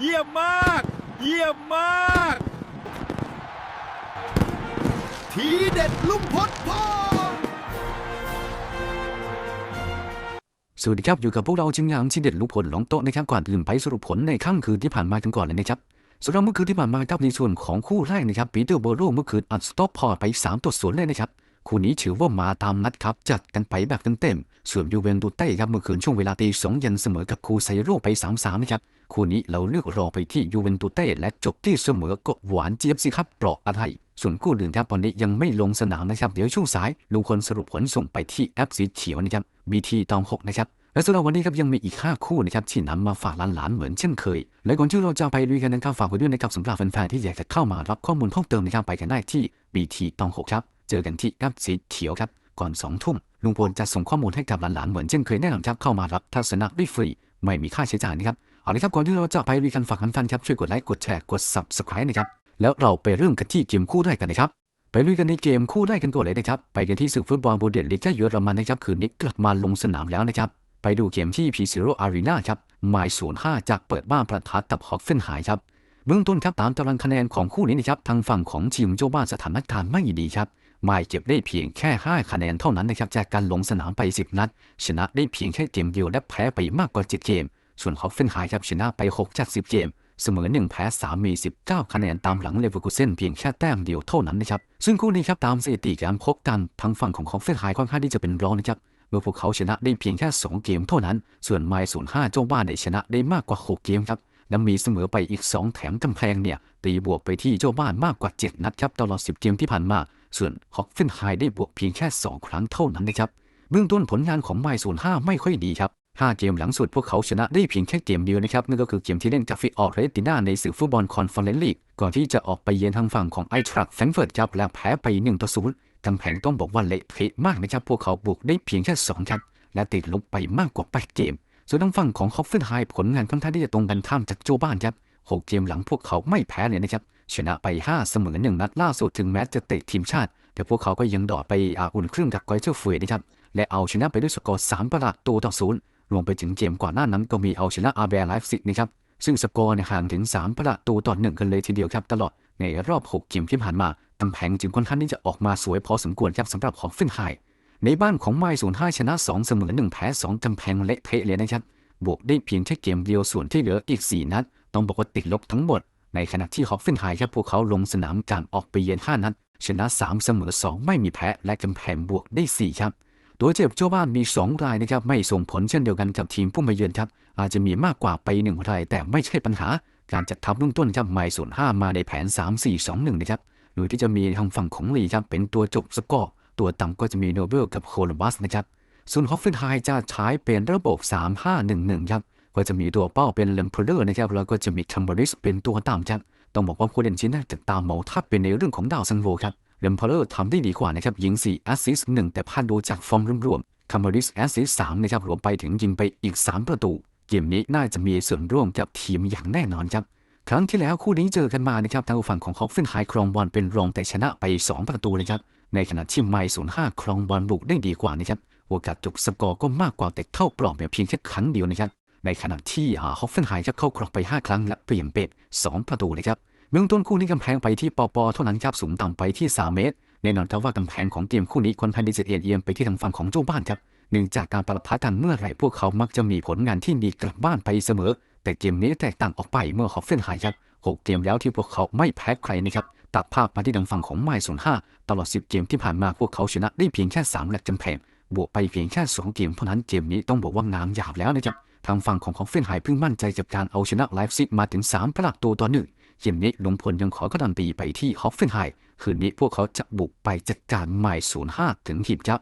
เยี่ยมมาก เยี่ยมมาก ทีเด็ดลุงพลพองสวัสดีครับ อยู่กับพวกเราทีมงานที่เด็ดลูกผลลงโต๊ะนะครับก่อนอื่นไปสรุปผลในค่ำคืนที่ผ่านมากันก่อนเลยนะครับสำหรับเมื่อคืนที่ผ่านมาครับในส่วนของคู่แรกนะครับปีเตอร์โบโรเมื่อคืนอัดสต็อปพอร์ตไป3ต่อศูนย์เลยนะครับ คู่นี้ถือว่ามาตามนัดครับ จัดกันไปแบบเต็มๆส่วนยูเวนตุสเต้ครับเมื่อคืนช่วงเวลาตีสองเย็นเสมอกับคูไซโรไป3-3นะครับคู่นี้เราเลือกรอไปที่ยูเวนตุสเต้และจบที่เสมอก็หวานเจี๊ยบสิครับปราะอะไรส่วนคู่อื่นครับตอนนี้ยังไม่ลงสนามนะครับเดี๋ยวช่วงสายลุงคนสรุปผลส่งไปที่แอปสีเขียวนะครับ BT ตอง6นะครับและสำหรับวันนี้ครับยังมีอีก 5 คู่นะครับที่นำมาฝากหลานๆเหมือนเช่นเคย และก่อนที่เราจะไปลุยกันนะครับฝากไว้ด้วยนะครับสำหรับแฟนๆที่อยากจะเข้ามารับข้อมูลเพิ่มเติมนะครับไปกันได้ที่ BT ตอง6ครับ เจอกันที่แอปสีเขียวครับ ก่อน2ทุ่มลุงพลจะส่งข้อมูลให้กับหลานๆเหมือนเช่นเคยแน่นอนครับเข้ามารับทัศนะด้ฟรี ไม่มีค่าใช้จ่ายนะครับเอาละครับก่อนที่เราจะไปลุยกันฝากแฟนครับช่วยกดไลค์กดแชร์กด subscribe นะครับแล้วเราไปเริ่มกันที่เกมคู่แรกกันนะครับไปลุยกันในเกมคู่แรกกันก่อนเลยนะครับ ไปกันที่ศึกฟุตบอลบูเดสลีกาเยอรมันนะครับ คืนนี้กลับมาลงสนามแล้วนะครับ ไปดูเกมที่พีซีโรอารีนาครับหมายศูนย์ห้าจากเปิดบ้านประทัดกับฮอกเฟนไฮครับ เบื้องต้นครับตามตารางคะแนนของคู่นี้นะครับ ทางฝั่งของทีมโจบ้านสถานการณ์ไม่ดีครับ หมายเก็บได้เพียงแค่ 5 คะแนนเท่านั้นนะครับจากการลงสนามไป 10 นัด ชนะได้เพียงแค่เกมเดียวและแพ้ไปมากกว่า 7 เกม ส่วนฮอกเฟนไฮครับชนะไป 6 จาก 10 เกม เสมอ 1 แพ้ 3 มี 19 คะแนนตามหลังเลเวอร์คูเซนเพียงแค่แต้มเดียวเท่านั้นนะครับซึ่งคู่นี้ครับตามสถิติการพบกันทางฝั่งของฮอกเฟนไฮค่อนข้างที่จะเป็นรองนะครับเมื่อพวกเขาชนะได้เพียงแค่ 2 เกมเท่านั้น ส่วนไมล์05เจ้าบ้านได้ชนะได้มากกว่า 6 เกมครับและมีเสมอไปอีก 2 แถมกำแพงเนี่ยตีบวกไปที่เจ้าบ้านมากกว่า 7 นัดครับตลอด 10 เกมที่ผ่านมา ส่วนฮอกเฟนไฮได้บวกเพียงแค่ 2 ครั้งเท่านั้นนะครับเบื้องต้นผลงานของไมล์05ไม่ค่อยดีครับ5เกมหลังสุดพวกเขาชนะได้เพียงแค่เกมเดียวนะครับนั่นก็คือเกมที่เล่นกับฟิออร์เรติน่าในศึกฟุตบอลคอนเฟอเรนซ์ลีกก่อนที่จะออกไปเยือนทางฝั่งของไอทรัคแฟรงเฟิร์ตครับและแพ้ไป1ต่อ0กำแพงต้องบอกว่าเละเทะมากนะครับพวกเขาบุกได้เพียงแค่2ครับและติดลบไปมากกว่า8เกม ส่วนทางฝั่งของฮอฟเฟนไฮผลงานค่อนข้างที่จะตรงกันข้ามจากโจบ้านครับ6เกมหลังพวกเขาไม่แพ้เลยนะครับ ชนะไป 5 เสมอ1นัดล่าสุดถึงแม้จะเตะทีมชาติ แต่พวกเขาก็ยังดอดไปอาอุ่นเครื่องกับกอยเจอร์เฟยนะครับ และเอาชนะไปด้วยสกอร์3ประตูต่อศูนย์รวมไปถึงเกมก่อนหน้านั้นก็มีเอาชนะอาร์เบร์ไลฟ์ซิกนะครับ ซึ่งสกอร์เนี่ยห่างถึง 3 ประตูต่อหนึ่งกันเลยทีเดียวครับ ตลอดในรอบ 6 เกมที่ผ่านมากำแพงจึงค่อนข้างที่จะออกมาสวยพอสมควรครับสำหรับฮองฟเฟนไฮในบ้านของไมล์05ชนะ2เสมอ1แพ้2กำแพงเละเทะเลยนะครับบวกได้เพียงแค่เกมเดียวส่วนที่เหลืออีก 4 นัด ต้องบอกว่าติดลบทั้งหมด ในขณะที่ฮอฟเฟนไฮครับพวกเขาลงสนามการออกไปเยือน5นัดชนะ 3 เสมอ 2 ไม่มีแพ้และกำแพงบวกได้ 4 ครับตัวเจ็บเจ้าบ้านมี 2 รายนะครับไม่ส่งผลเช่นเดียวกันกับทีมผู้มาเยือนครับ อาจจะมีมากกว่าไปหนึ่งรายแต่ไม่ใช่ปัญหา การจัดทัพเบื้องต้นครับไมล์05มาในแผน 3-4-2-1 นะครับโดยที่จะมีทางฝั่งของลีครับเป็นตัวจบสกอร์ตัวต่ำก็จะมีโนเบลกับโคลัมบัสนะครับส่วนฮอฟเฟนไฮจะใช้เป็นระบบ 3-5-1-1 ครับ ก็จะมีตัวเป้าเป็นเลมเพลเลอร์นะครับแล้วก็จะมีคัมเบริสเป็นตัวต่ำครับต้องบอกว่าผู้เล่นชิ้นน่าจะตามเหมาทับเป็นในเรื่องของดาวซันโวครับเลมเพลเลอร์ทำได้ดีกว่านะครับยิง4แอสซิสต์1แต่พลาดดูจากฟอร์มรวมๆคัมเบริสแอสซิสต์3นะครับรวมไปถึงยิงไปอีก 3 ประตู เกมนี้น่าจะมีส่วนร่วมกับทีมอย่างแน่นอนครับครั้งที่แล้วคู่นี้เจอกันมานะครับทางฝั่งของฮอฟเฟนไฮครองบอลเป็นรองแต่ชนะไป 2 ประตูเลยครับในขณะที่ไมล์05ครองบอลบุกได้ดีกว่านะครับโอกาสจบสกอร์ก็มากกว่าแต่เข้ากรอบเนี่ยเพียงแค่ครั้งเดียวนะครับ ในขณะที่ฮอฟเฟนไฮจะเข้ากรอบไป 5 ครั้งและเปลี่ยนเป็น2ประตูเลยครับเบื้องต้นคู่นี้กำแพงไปที่ปอปอเท่านั้นครับสูงต่ำไปที่ 3 เมตรแน่นอนครับว่ากำแพงของเกมคู่นี้คนไทยดิจิเอียนเอียงไปที่ทางฝั่งของเจ้าบ้านครับเนื่องจากการประทะกันเมื่อไหร่พวกเขามักจะมีผลงานที่ดีกลับบ้านไปเสมอ แต่เกมนี้แตกต่างออกไปเมื่อฮอฟเฟนไฮครับ6เกมแล้วที่พวกเขาไม่แพ้ใครนะครับตัดภาพมาที่ทางฝั่งของไมล์ศูนย์ห้าตลอด 10 เกมที่ผ่านมาพวกเขาชนะได้เพียงแค่3และจำแพงบวกไปเพียงแค่2เกมเท่านั้นเกมนี้ต้องบอกว่างามยาวแล้วนะครับ ทางฝั่งของฮอฟเฟนไฮเพิ่งมั่นใจจากการเอาชนะไลฟ์ซิกมาถึง 3 ประตูต่อหนึ่งเกมนี้ลงพลยังขอการันตีไปที่ฮอฟเฟนไฮคืนนี้พวกเขาจะบุกไปจัดการไมล์ศูนย์ห้าถึงทีมครับ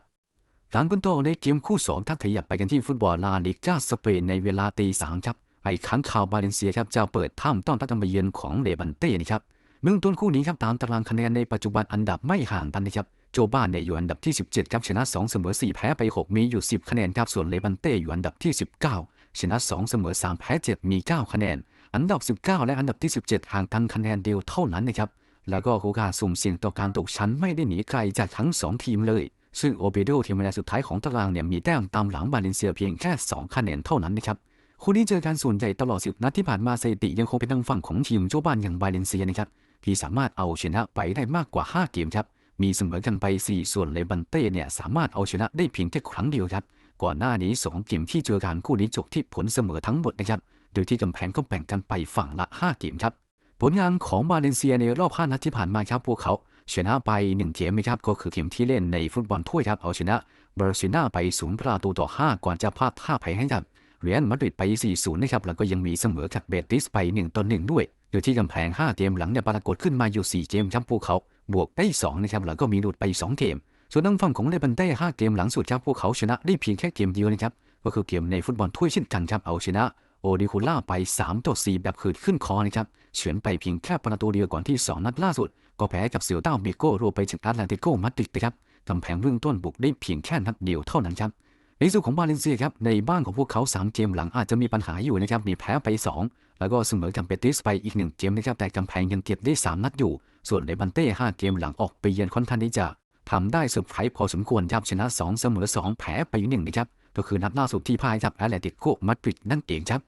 หลังกันต่อในเกมคู่2ทักขยับไปกันที่ฟุตบอลลาลิก้าสเปนในเวลาตีสามครับไอ้ค้างข่าวบาเลนเซียครับจะเปิดถ้ำต้อนรับการมาเยือนของเลบันเต้นะครับเบื้องต้นคู่นี้ครับตามตารางคะแนนในปัจจุบันอันดับไม่ห่างกันนะครับโจบ้านเนี่ยอยู่อันดับที่ 17ครับชนะ2เสมอ4แพ้ไป 6 มีอยู่ 10 คะแนนครับส่วนเลบันเต้อยู่อันดับที่ 19 ชนะ 2 เสมอ 3 แพ้ 7 มี 9 คะแนน อันดับ 19 และอันดับที่ 17 ห่างกันคะแนนเดียวเท่านั้นนะครับ แล้วก็โอกาสสุ่มเสี่ยงต่อการตกชั้นไม่ได้หนีไกลจากทั้งสองทีมเลย ซึ่งโอเบโดทีมในสุดท้ายของตารางเนี่ยมีแต้มตามหลังบาเลนเซียเพียงแค่ 2 คะแนนเท่านั้นนะครับคู่นี้เจอกันส่วนใหญ่ตลอด 10 นัดที่ผ่านมาสถิติยังคงเป็นทางฝั่งของทีมเจ้าบ้านอย่างบาเลนเซียนะครับที่สามารถเอาชนะไปได้มากกว่า 5 เกมครับมีเสมอกันไป 4 ส่วนเลบันเต้เนี่ยสามารถเอาชนะได้เพียงแค่ครั้งเดียวครับ ก่อนหน้านี้2เกมที่เจอกันคู่นี้จบที่ผลเสมอทั้งหมดนะครับ โดยที่กำแพงก็แบ่งกันไปฝั่งละ 5 เกมครับ ผลงานของบาเลนเซียในรอบ5นัดที่ผ่านมาครับพวกเขาชนะไป1เกมนะครับก็คือเกมที่เล่นในฟุตบอลถ้วยครับเอาชนะบาร์เซโลนาไป0ประตูต่อ 5 ก่อนจะพลาดท่าแพ้ให้กับเรียลมาดริดไป 4-0 นะครับ แล้วก็ยังมีเสมอกับเบติสไป 1ต่อ1ด้วย โดยที่กำแพง 5 เกมหลังเนี่ยปรากฏขึ้นมาอยู่ 4 เกมครับพวกเขา บวกได้ 2 นะครับ แล้วก็มีหลุดไป 2 เกม ส่วนทางฝั่งของเลบันเต้5เกมหลังสุดครับพวกเขาชนะได้เพียงแค่เกมเดียวนะครับก็คือเกมในฟุตบอลถ้วยเช่นกันครับเอาชนะโอดิคูล่าไป3ต่อ4แบบขืดขึ้นคอนะครับเฉือนไปเพียงแค่ประตูเดียวก่อนที่ 2 นัดล่าสุด ก็แพ้กับเซียวต้าบิโก้รวมไปถึงแอตเลติโกมาดริดนะครับกำแพงเบื้องต้นบุกได้เพียงแค่นัดเดียวเท่านั้นครับในส่วนของบาเลนเซียครับในบ้านของพวกเขา 3 เกมหลังอาจจะมีปัญหาอยู่นะครับมีแพ้ไป 2 แล้วก็เสมอกับเบติสไปอีก 1 เกมนะครับแต่กำแพงยังเก็บได้ 3 นัดอยู่ ส่วนในบันเต้5เกมหลังออกไปเยือนค่อนข้างที่จะ ทำได้เซอร์ไพรส์พอสมควรครับชนะ 2 เสมอ 2 แพ้ไป1นะครับก็คือนัดล่าสุดที่พ่ายกับแอตเลติโกมาดริดนั่นเองครับ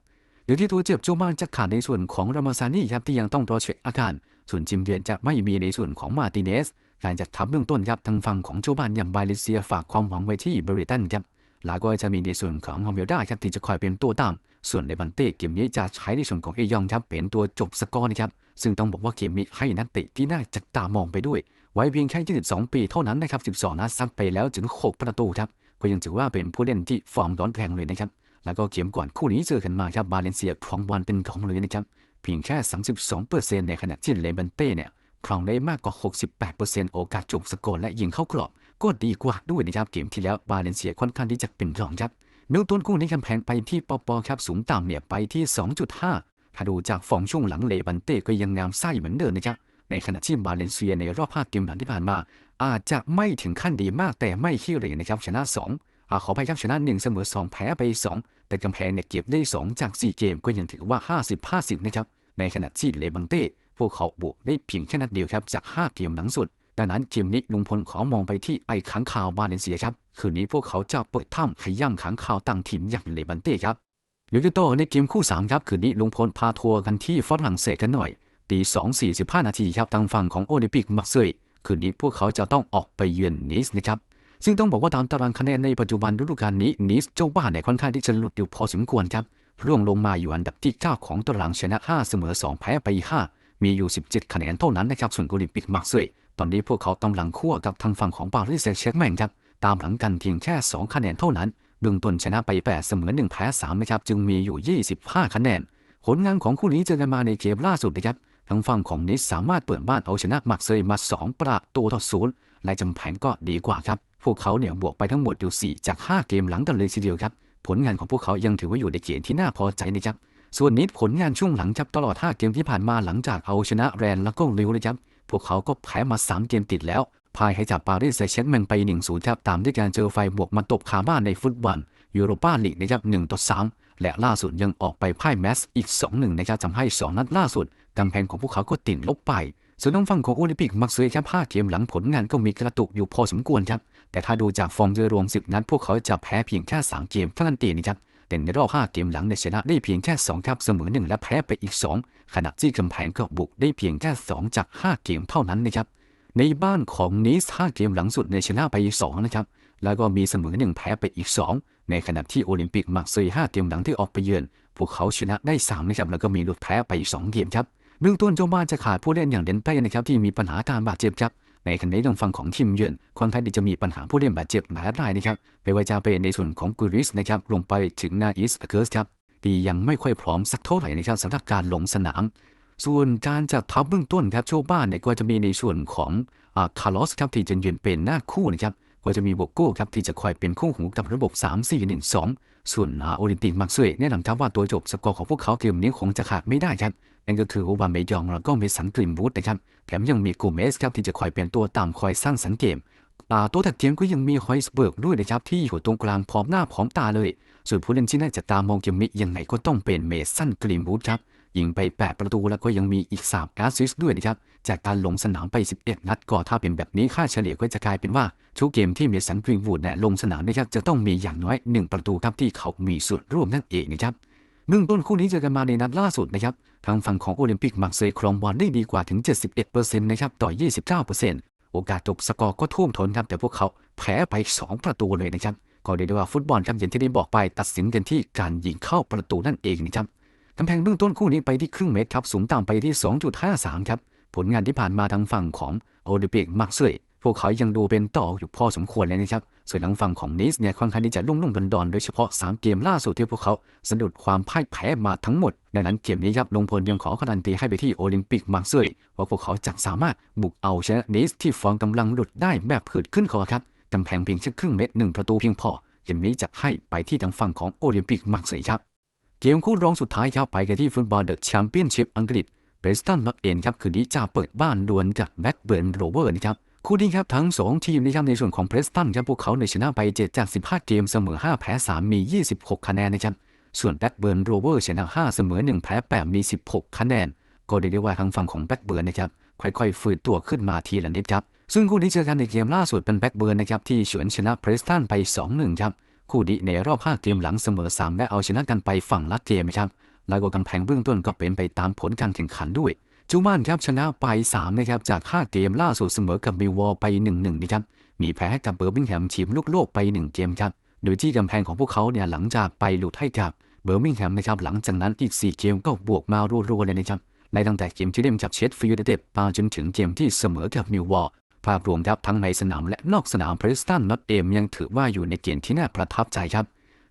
เดี๋ยวที่ตัวเจ็บโจมานจะขาดในส่วนของรามาซานี่ครับที่ยังต้องรอเช็คอาการ ส่วนจิมเวียนจะไม่มีในส่วนของมาร์ติเนสการจัดทัพเบื้องต้นครับทางฝั่งของโจบานอย่างบาเลเซียฝากความหวังไว้ที่เบริตันครับล้วก็จะมีในส่วนของฮอมเบลดาครับที่จะคอยเป็นตัวตาม ส่วนในบันเต้เกมนี้จะใช้ในส่วนของเอยองครับเป็นตัวจบสกอร์นะครับซึ่งต้องบอกว่าเกมนี้ให้นักเตะที่น่าจับตามองไปด้วย ไว้เพียงแค่ 22 ปีเท่านั้นนะครับ 12 นัดซัดไปแล้วถึง 6 ประตูครับ ก็ยังถือว่าเป็นผู้เล่นที่ฟอร์มร้อนแรงเลยนะครับ แล้วก็เกมก่อนคู่นี้เจอกันมาครับ บาเลนเซียครองบอลเป็นของเลยนะครับ เพียงแค่ 32%ในขณะที่เลบันเต้เนี่ยครองได้มากกว่า 68%โอกาสจบสกอร์และยิงเข้ากรอบ ก็ดีกว่าด้วยนะครับ เกมที่แล้วบาเลนเซียค่อนข้างที่จะเป็นรองครับเนื้อต้นคู่นี้กำแพงไปที่ปอปอครับ สูงต่ำเนี่ยไปที่ 2.5ถ้าดูจากฟอร์มช่วงหลังเลบันเต้ก็ยังงามไส้เหมือนเดิมนะครับ ในขณะที่บาเลนเซียในรอบ 5 เกมหลังที่ผ่านมา อาจจะไม่ถึงขั้นดีมากแต่ไม่ขี้เหร่นะครับชนะ 2อาขอไปครับชนะ 1 เสมอ 2 แพ้ไป 2 แต่กำแพงเนี่ยเก็บได้ 2 จาก 4 เกมก็ยังถือว่า 50-50 นะครับ ในขณะที่เลบังเต้พวกเขาบวกได้เพียงแค่นัดเดียวครับจาก 5 เกมหลังสุดดังนั้นเกมนี้ลุงพลขอมองไปที่ไอ้ขังข่าวบาเลนเซียครับ คืนนี้พวกเขาจะเปิดถ้ำขย่ำขังข่าวตั้งถิ่นอย่างเลบันเต้ครับเดี๋ยวจะต่อในเกมคู่ 3 ครับ คืนนี้ลุงพลพาทัวร์กันที่ฝรั่งเศสกันหน่อย ตี2 45 นาทีครับทางฝั่งของโอลิมปิกมักเซยคืนนี้พวกเขาจะต้องออกไปเยือนนิสนะครับซึ่งต้องบอกว่าตามตารางคะแนนในปัจจุบันฤดูกาลนี้นิสเจ้าบ้านเนี่ยค่อนข้างที่จะหลุดอยู่พอสมควรครับร่วงลงมาอยู่อันดับที่ 9 ของตารางชนะ 5 เสมอ 2 แพ้ไป 5 มีอยู่ 17 คะแนนเท่านั้นนะครับส่วนโอลิมปิกมาร์เซยตอนนี้พวกเขากำลังคั่วกับทางฝั่งของปารีสแซงต์แชร์แมงครับตามหลังกันเพียงแค่ 2 คะแนนเท่านั้นเบื้องต้นชนะไป 8 เสมอ 1 แพ้ 3 นะครับ จึงมีอยู่ 25 คะแนน ผลงานของคู่นี้เจอกันมาในเกมล่าสุดนะครับ ทางฝั่งของนิสสามารถเปิดบ้านเอาชนะมาร์เซยมา 2 ประตูต่อศูนย์และจำแผนก็ดีกว่าครับ พวกเขาเนี่ยบวกไปทั้งหมดอยู่ 4 จาก 5 เกมหลังกันเลยทีเดียวครับ ผลงานของพวกเขายังถือว่าอยู่ในเกณฑ์ที่น่าพอใจนะครับ ส่วนนิดผลงานช่วงหลังจับตลอด 5 เกมที่ผ่านมาหลังจากเอาชนะแรนแล้วก็ลิวเลยครับ พวกเขาก็แพ้มา 3 เกมติดแล้วพายให้จับปารีสแซงต์แชร์แมงไป1-0ครับตามด้วยการเจอไฟบวกมาตบคาบ้านในฟุตบอลยูโรปาลีกนะครับ1ต่อ3และล่าสุดยังออกไปพ่ายแมสอีก 2-1นะครับทำให้ 2 นัดล่าสุด กำแพงของพวกเขาก็ติดลบไป ส่วนทางฝั่งของโอลิมปิกมักเซยครับ5เกมหลังผลงานก็มีกระตุกอยู่พอสมควรครับ แต่ถ้าดูจากฟอร์มโดยรวม10นัดพวกเขาจะแพ้เพียงแค่3เกมเท่านั้นเองนะครับแต่ในรอบ5เกมหลังเนี่ยชนะได้เพียงแค่2ครับเสมอ1และแพ้ไปอีก 2 ขณะที่กำแพงก็บุกได้เพียงแค่ 2 จาก 5 เกมเท่านั้นนะครับ ในบ้านของนิส5เกมหลังสุดในชนะไป2นะครับ แล้วก็มีเสมอ1แพ้ไปอีก 2 ในขณะที่โอลิมปิกมักเซย5เกมหลังที่ออกไปเยือน พวกเขาชนะได้3นะครับแล้วก็มีหลุดแพ้ไป2เกมครับ เบื้องต้นเจ้าบ้านจะขาดผู้เล่นอย่างเดนเต้นะครับที่มีปัญหาการบาดเจ็บครับในขณะที่ทางฝั่งของทีมเยือนคอนข้างที่จะมีปัญหาผู้เล่นบาดเจ็บหลายรายนะครับไม่ว่าจะเป็นในส่วนของกูริสนะครับลงไปถึงนาอิสเกิร์สครับที่ยังไม่ค่อยพร้อมสักเท่าไหร่นะครับสำหรับการลงสนาม ส่วนการจัดทัพเบื้องต้นครับโชบ้านเนี่ยก็จะมีในส่วนของอาคาร์ลอสครับที่จะยืนเป็นหน้าคู่นะครับก็จะมีโบโก้ครับที่จะคอยเป็นคู่หูกับระบบ 3 4 1 2 ส่วนอาโอลิมปิกมักเซยแนะนำครับว่าตัวจบสกอร์ของพวกเขาเกมนี้คงจะขาดไม่ได้ครับ นั่นก็คือโอบาเมยองแล้วก็เมสันกริมวูดนะครับแถมยังมีกูเมสครับที่จะคอยเป็นตัวตามคอยสร้างสรรค์เกมตัวถัดเทียมก็ยังมีฮอยส์เบิร์กด้วยนะครับที่อยู่ตรงกลางพร้อมหน้าพร้อมตาเลย ส่วนผู้เล่นที่น่าจะตามมองเกมนี้ยังไงก็ต้องเป็นเมสันกริมวูดครับยิงไป 8 ประตูแล้วก็ยังมีอีก3แอสซิสด้วยนะครับ จากการลงสนามไป 11 นัดก็ถ้าเป็นแบบนี้ค่าเฉลี่ยก็จะกลายเป็นว่าทุกเกมที่เมสันกริมวูดเนี่ยลงสนามนะครับจะต้องมีอย่างน้อย 1 ประตูครับที่เขามีส่วนร่วมนั่นเองนะครับ เบื้องต้นคู่นี้เจอกันมาในนัดล่าสุดนะครับ ทางฝั่งของโอลิมปิกมาร์เซครองบอลได้ดีกว่าถึง 71%นะครับต่อ 29%โอกาสจบสกอร์ก็ท่วมท้นครับ แต่พวกเขาแพ้ไป 2 ประตูเลยนะครับ ก็เรียกได้ว่าฟุตบอลครับอย่างที่ได้บอกไปตัดสินกันที่การยิงเข้าประตูนั่นเองนะครับกำแพงเบื้องต้นคู่นี้ไปที่ครึ่งเมตรครับสูงต่ำไปที่ 2.53 ครับ ผลงานที่ผ่านมาทางฝั่งของโอลิมปิกมาร์เซ พวกเขายังดูเป็นต่ออยู่พอสมควรเลยนะครับ ส่วนทางฝั่งของนิสเนี่ยค่อนข้างที่จะลุ่มลุ่มดอนดอนโดยเฉพาะ 3 เกมล่าสุดที่พวกเขาสะดุดความพ่ายแพ้มาทั้งหมด ดังนั้นเกมนี้ครับลงพลยังขอการันตีให้ไปที่โอลิมปิกมาร์เซยว่าพวกเขาจะสามารถบุกเอาชนะนิสที่ฟอร์มกำลังหลุดได้แบบผืดขึ้นคอครับกำแพงเพียงแค่ครึ่งเม็ดหนึ่งประตูเพียงพอเกมนี้จะให้ไปที่ทางฝั่งของโอลิมปิกมาร์เซยครับเกมคู่รองสุดท้ายครับไปกันที่ฟุตบอลเดอะแชมเปี้ยนชิพอังกฤษเบรสตันมักเอนครับคืนนี้จะเปิดบ้านดวลกับแบ็กเบิร์นโรเวอร์นะครับ คู่นี้ครับทั้ง2ทีมนะครับในส่วนของเพรสตันครับพวกเขาในชนะไป 7 จาก 15 เกมเสมอ 5 แพ้ 3 มี 26 คะแนนนะครับส่วนแบ็กเบิร์นโรเวอร์ชนะ 5 เสมอ 1 แพ้ 8 มี 16 คะแนน ก็เรียกได้ว่าทางฝั่งของแบ็กเบิร์นนะครับค่อยๆฟื้นตัวขึ้นมาทีละนิดครับซึ่งคู่นี้เจอกันในเกมล่าสุดเป็นแบ็กเบิร์นนะครับที่เฉือนชนะเพรสตันไป 2-1ครับคู่นี้ในรอบ 5 เกมหลังเสมอ 3 และเอาชนะกันไปฝั่งละเกมนะครับแล้วก็กำแพงเบื้องต้นก็เป็นไปตามผลการแข่งขันด้วย จูบ้านครับชนะไป3นะครับจาก5เกมล่าสุดเสมอกับมิวอลไป 1-1นะครับมีแพ้ให้กับเบอร์มิงแฮมทีมลูกโลกไป 1 เกมครับโดยที่กำแพงของพวกเขาเนี่ยหลังจากไปหลุดให้กับเบอร์มิงแฮมนะครับหลังจากนั้นอีก 4 เกมก็บวกมารัวๆเลยนะครับในตั้งแต่เกมที่เล่นกับเชฟฟิลด์ยูไนเต็ดมาจนถึงเกมที่เสมอกับมิวอลภาพรวมครับทั้งในสนามและนอกสนามเพรสตันนอตเอมยังถือว่าอยู่ในเกณฑ์ที่น่าประทับใจครับ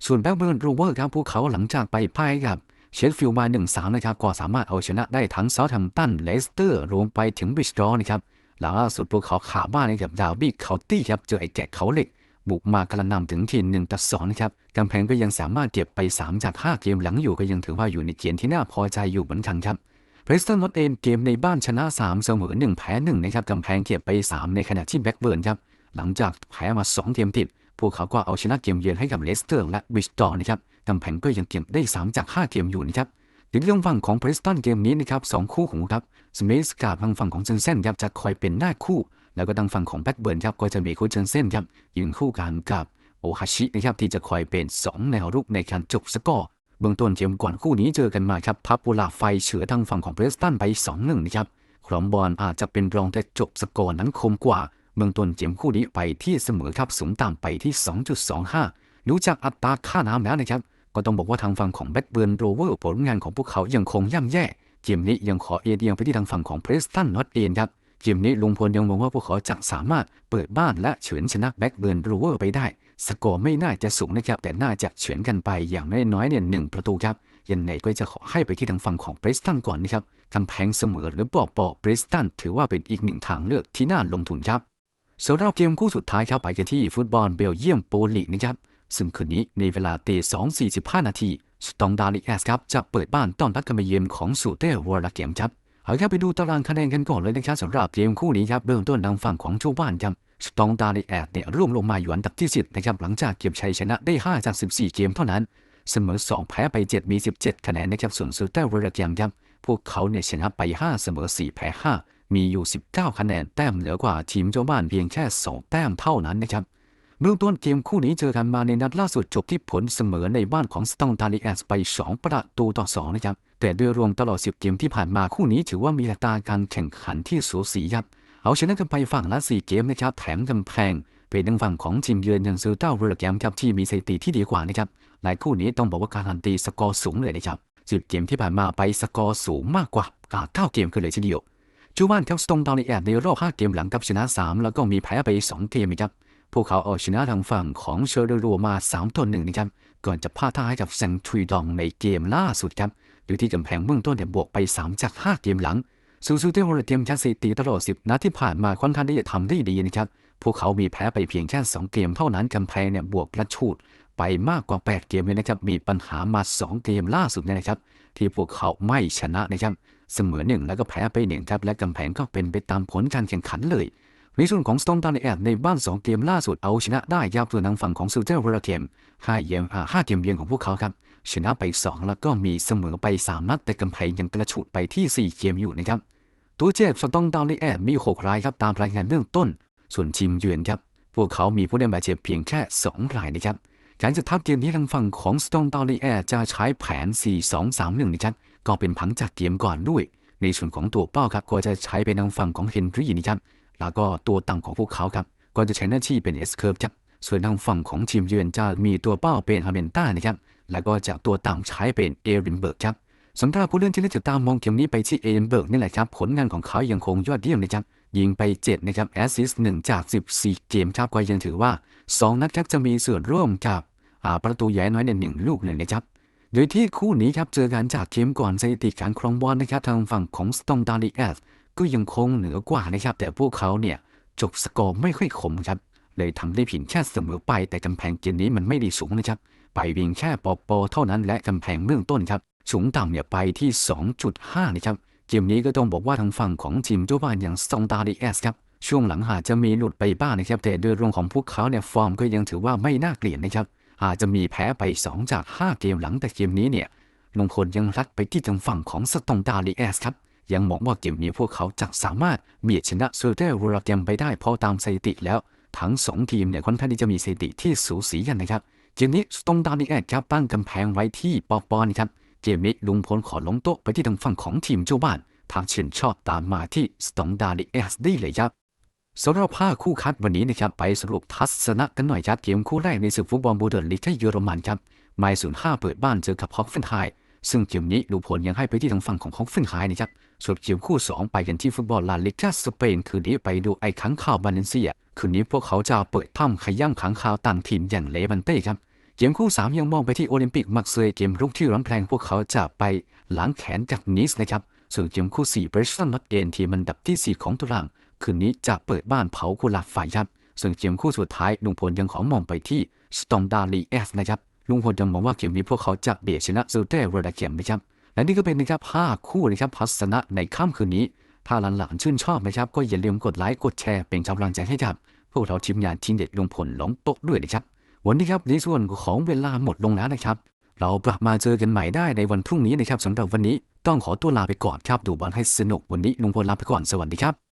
ส่วนแบ็กเบิร์นโรเวอร์ครับพวกเขาหลังจากไปพ่ายกับ เชฟฟิลด์มา 1-3 นะครับ ก็สามารถเอาชนะได้ทั้งเซาท์แฮมป์ตันเลสเตอร์รวมไปถึงบิชดอร์นะครับหล่าสุดพวกเขาขาบ้านให้กับดาวบี้เคานตี้ครับเจอไอ้แกเขาเหล็ก บุกมากระนำถึงทีหนึ่งต่อสองนะครับกำแพงก็ยังสามารถเก็บไป 3 จาก 5 เกมหลังอยู่ก็ยังถือว่าอยู่ในเกณฑ์ที่น่าพอใจอยู่เหมือนกันครับเพรสตันนอตเอนเกมในบ้านชนะ 3 เสมอ 1 แพ้1นะครับกำแพงเก็บไป 3 ในขณะที่แบ็กเบิร์นครับหลังจากแพ้มา 2 เกมติด พวกเขาก็เอาชนะเกมเยือนให้กับเลสเตอร์และบริชดอร์นะครับกำแพงก็ยังเก็บได้ 3 จาก 5 เกมอยู่นะครับถึงเรื่องฝั่งของเพรสตันเกมนี้นะครับสองคู่ของครับสมิธกับทางฝั่งของเจนเซนครับจะคอยเป็นหน้าคู่ แล้วก็ทางฝั่งของแบ็กเบิร์นครับก็จะมีคู่เจนเซนครับยืนคู่กันกับโอฮาชินะครับที่จะคอยเป็น 2 แนวรุกในการจบสกอร์เบื้องต้นเกมก่อนคู่นี้เจอกันมาครับพับโบลาไฟเฉือทางฝั่งของเพรสตันไป2-1นะครับครอมบอลอาจจะเป็นรองแต่จบสกอร์นั้นคมกว่า เบื้องต้นเกมคู่นี้ไปที่เสมอครับสูงต่ำไปที่ 2.25 รู้จักอัตราค่าน้ำแล้วนะครับ ก็ต้องบอกว่าทางฝั่งของแบ็กเบิร์นโรเวอร์ผลงานของพวกเขายังคงย่ำแย่เกมนี้ยังขอเอเดียงไปที่ทางฝั่งของเพรสตันนอตเอนครับเกมนี้ลุงพลยังมองว่าพวกเขาจะสามารถเปิดบ้านและเฉือนชนะแบ็กเบิร์นโรเวอร์ไปได้ สกอร์ไม่น่าจะสูงนะครับแต่น่าจะเฉือนกันไปอย่างน้อยๆเนี่ยหนึ่งประตูครับยังไงก็จะขอให้ไปที่ทางฝั่งของเบรสตันก่อนนะครับกำแพงเสมอหรือปอกปอกเบรสตันถือว่าเป็นอีกหนึ่งทางเลือกที่น่าลงทุนครับ สำหรับเกมคู่สุดท้ายครับไปกันที่ฟุตบอลเบลเยียมโปลีกนะครับ ซึ่งคืนนี้ในเวลาตี2.45 นาทีสตองดาลิแอสครับจะเปิดบ้านต้อนรับการมาเยือนของสูเต้วอร์ลาเกมครับเอาครับไปดูตารางคะแนนกันก่อนเลยนะครับสำหรับเกมคู่นี้ครับเบื้องต้นทางฝั่งของเจ้าบ้านครับสตองดาลิแอสเนี่ยร่วงลงมาอยู่อันดับที่10นะครับหลังจากเก็บชัยชนะได้ 5 จาก 14 เกมเท่านั้น เสมอ 2 แพ้ไป 7 มี 17 คะแนนนะครับส่วนซูเต้วอร์ลาเกมครับ พวกเขาเนี่ยชนะไป 5 เสมอ 4 แพ้ 5 มีอยู่ 19 คะแนนแต้มเหนือกว่าทีมเจ้าบ้านเพียงแค่ 2 แต้มเท่านั้นนะครับเบื้องต้นเกมคู่นี้เจอกันมาในนัดล่าสุดจบที่ผลเสมอในบ้านของสตองตาลิแอสไป 2 ประตูต่อ 2 นะครับ แต่โดยรวมตลอด 10 เกมที่ผ่านมาคู่นี้ถือว่ามีอัตราการแข่งขันที่สูสีครับ เอาชนะกันไปฝั่งละ 4 เกมนะครับแถมกำแพงเป็นทางฝั่งของทีมเยือนย่างซูเต้าเวอแกมครับที่มีสถิติที่ดีกว่านะครับหลายคู่นี้ต้องบอกว่าการันตีสกอร์สูงเลยนะครับ 10 เกมที่ผ่านมาไปสกอร์สูงมากกว่า9เกมกันเลยทีเดียว จูบ้านครับสตงดาวในแอดในรอบ 5 เกมหลังกับชนะ 3 แล้วก็มีแพ้ไป 2 เกมนะครับ พวกเขาเอาชนะทางฝั่งของเชอร์เดรัวมา3ต่อ1นะครับ ก่อนจะพลาดท่าให้กับแซงทรีดองในเกมล่าสุดครับ โดยที่กำแพงเบื้องต้นเนี่ยบวกไป 3 จาก 5 เกมหลัง ซูซูเตโรเทียมชัดสถิติตลอด 10 นัดที่ผ่านมาค่อนข้างที่จะทำได้ดีนะครับ พวกเขามีแพ้ไปเพียงแค่ 2 เกมเท่านั้นกำแพงเนี่ยบวกกระชูด ไปมากกว่า 8 เกมเลยนะครับ มีปัญหามา 2 เกมล่าสุดเนี่ยนะครับ ที่พวกเขาไม่ชนะนะครับ เสมอหนึ่งแล้วก็แพ้ไปหนึ่งครับและกำแพงก็เป็นไปตามผลการแข่งขันเลยในส่วนของสตองตันแอดในบ้าน 2 เกมล่าสุดเอาชนะได้ยับส่วนทางฝั่งของซูเจอร์เวอร์เกมห้าเกมอ่าห้าเกมเยือนของพวกเขาครับ ชนะไป 2 แล้วก็มีเสมอไป 3 นัดแต่กำแพงยังกระฉุดไปที่ 4 เกมอยู่นะครับ ตัวเจ็บสตองดาวน์แอดมี 6 รายครับตามรายงานเบื้องต้น ส่วนทีมเยือนครับ พวกเขามีผู้ได้รับบาดเจ็บเพียงแค่ 2 รายนะครับ การจะทับเกมนี้ทางฝั่งของ Stone d o l l y Air จะใช้แผน 4-2-3-1นะครับก็เป็นผังจากเกมก่อนด้วย ในส่วนของตัวเป้าครับก็จะใช้เป็นทางฝั่งของเฮนรี่นะครับแล้วก็ตัวตั้งของพวกเขาครับก็จะใช้หน้าที่เป็น S curve ครับส่วนทางฝั่งของทีมเยือนจะมีตัวเป้าเป็นฮาเมนต้านะครับแล้วก็จากตัวตั้งใช้เป็นเอรินเบิร์กครับสำหรับผู้เล่นที่น่าจะตามมองเกมนี้ไปที่เอรินเบิร์กนี่แหละครับผลงานของเขายังคงยอดเยี่ยมนะครับยิงไป 7 นะครับแอสซิสต์1จาก 14 เกมครับก็ยังถือว่า 2 นัดครับจะมีส่วนร่วมกับอ่า ประตูใหญ่น้อยในหนึ่งลูกเลยนะครับ โดยที่คู่นี้ครับเจอกันจากเกมก่อนสถิติการครองบอลนะครับทางฝั่งของสตองดาริเอสก็ยังคงเหนือกว่านะครับ แต่พวกเขาเนี่ยจบสกอร์ไม่ค่อยคมครับ เลยทำได้เพียงแค่เสมอไป แต่กำแพงเกมนี้มันไม่ได้สูงนะครับ ไปเพียงแค่ปอปอเท่านั้นและกำแพงเบื้องต้นครับสูงต่ำเนี่ยไปที่ 2.5 นะครับ เกมนี้ก็ต้องบอกว่าทางฝั่งของทีมเจ้าบ้านอย่างสตองดาริเอสครับ ช่วงหลังอาจจะมีหลุดไปบ้างนะครับ แต่โดยรวมของพวกเขาเนี่ยฟอร์มก็ยังถือว่าไม่น่าเกลียดนะครับ อาจจะมีแพ้ไป 2 จาก 5 เกมหลังแต่เกมนี้เนี่ยลงพลยังรัดไปที่ทางฝั่งของสตองดาลีเอสครับ ยังมองว่าเกมนี้พวกเขาจะสามารถเบียดชนะเซอร์เดอร์วอร์เกมไปได้เพราะตามสถิติแล้ว ทั้ง 2 ทีมเนี่ยค่อนข้างที่จะมีสถิติที่สูสีกันนะครับเกมนี้สตองดาลีเอสครับตั้งกำแพงไว้ที่ปอปอนครับเกมนี้ลุงพลขอล้มโต๊ะไปที่ทางฝั่งของทีมเจ้าบ้านทางชื่นชอบตามมาที่สตองดาลีเอสได้เลยครับ สำหรับภาคู่คัดวันนี้นะครับไปสรุปทัศนะกันหน่อยครับเกมคู่แรกในศึกฟุตบอลบูเดนลีกที่เยอรมันครับไมล์ศูนย์ห้าเปิดบ้านเจอกับฮอกเฟนไฮซึ่งเกมนี้ลูผลยังให้ไปที่ทางฝั่งของฮอกเฟนไฮนะครับส่วนเกมคู่ 2 ไปกันที่ฟุตบอลลาลิกาสเปน คืนนี้ไปดูไอ้ขังข่าวบาเลนเซีย คืนนี้พวกเขาจะเปิดถ้ำขย่ำขังข่าวต่างถิ่นอย่างเลวันเต้ครับเกมคู่ 3 ยังมองไปที่โอลิมปิกมักเซยเกมรุกที่ร้อนแรงพวกเขาจะไปล้างแขนจากนิสนะครับส่วนเกมคู่4เบรสตันนัดเอนทีมอันดับที่ 4 ของตาราง คืนนี้จะเปิดบ้านเผากุหลาบฝ่ายครับส่วนเกมคู่สุดท้ายลุงพลยังขอมองไปที่สตองดาลีเอสนะครับลุงพลยังมองว่าเกมนี้พวกเขาจะเบียดชนะซูเตอร์เรดาเกมนะครับและนี่ก็เป็นนะครับห้าคู่นะครับพัฒนะในค่ำคืนนี้ ถ้าหลานๆชื่นชอบนะครับ ก็อย่าลืมกดไลค์กดแชร์เป็นกำลังใจให้กับพวกเราทีมงานทีมเด็ดลุงพลล้อมโต๊ะด้วยนะครับวันนี้ครับในส่วนของเวลาหมดลงแล้วนะครับ เรากลับมาเจอกันใหม่ได้ในวันพรุ่งนี้นะครับสำหรับวันนี้ต้องขอตัวลาไปก่อนครับดูบอลให้สนุกวันนี้ลุงพลลาไปก่อนสวัสดีครับ